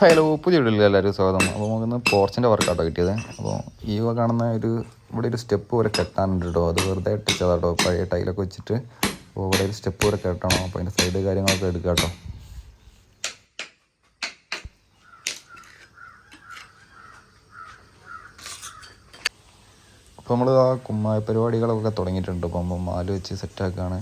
Hello പുതിയ വീട്ടിൽ എല്ലാവരും സ്വാഗതം. അപ്പോൾ നമുക്കിന്ന് പോർച്ചിന്റെ വർക്കാട്ടോ കിട്ടിയത്. അപ്പോൾ ഈ കാണുന്ന ഒരു ഇവിടെ ഒരു സ്റ്റെപ്പ് വരെ കെട്ടാനുണ്ട് കേട്ടോ. അത് വെറുതെ ഇട്ടിച്ചതാണ് കേട്ടോ പഴയ ടൈലൊക്കെ വെച്ചിട്ട്. അപ്പോൾ ഇവിടെ ഒരു സ്റ്റെപ്പ് വരെ കെട്ടണം. അപ്പോൾ അതിന്റെ സൈഡ് കാര്യങ്ങളൊക്കെ എടുക്കാം കേട്ടോ. അപ്പോൾ നമ്മൾ ആ കുമ്മായ പരിപാടികളൊക്കെ തുടങ്ങിയിട്ടുണ്ട്. നമ്മൾ മാൽ വെച്ച് സെറ്റാക്കുകയാണ്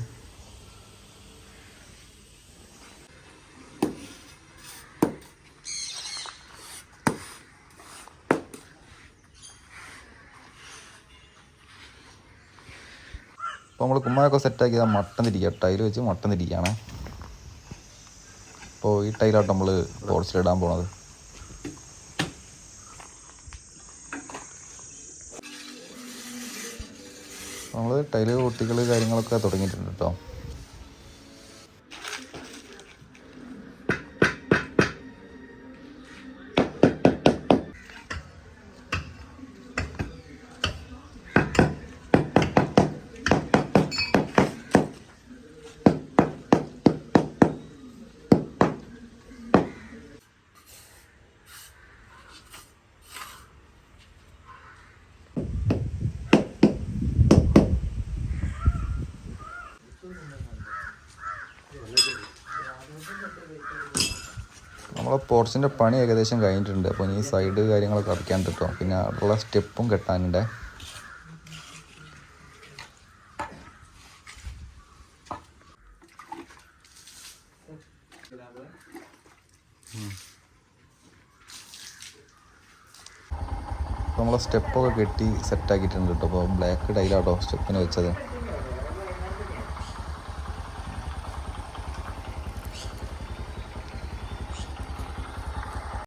അപ്പോൾ നമ്മൾ കുമ്മായൊക്കെ സെറ്റാക്കി ആ മട്ടൻ തിരിക്കുക ടൈൽ വെച്ച് മട്ടൻ തിരിക്കുകയാണ്. അപ്പോൾ ഈ ടൈലാട്ടോ നമ്മൾ ടോർച്ചിലിടാൻ പോണത്. നമ്മൾ ടൈൽ പൊട്ടികൾ കാര്യങ്ങളൊക്കെ തുടങ്ങിയിട്ടുണ്ട് കേട്ടോ. നമ്മളെ പോർച്ചിന്റെ പണി ഏകദേശം കഴിഞ്ഞിട്ടുണ്ട്. അപ്പോൾ ഈ സൈഡ് കാര്യങ്ങളൊക്കെ അടയ്ക്കാൻ കിട്ടും പിന്നെ അവിടെയുള്ള സ്റ്റെപ്പും കെട്ടാനുണ്ട്. നമ്മളെ സ്റ്റെപ്പൊക്കെ കെട്ടി സെറ്റാക്കിയിട്ടുണ്ട് കേട്ടോ അപ്പോൾ ബ്ലാക്ക് ടൈലാട്ടോ സ്റ്റെപ്പിന് വെച്ചത്.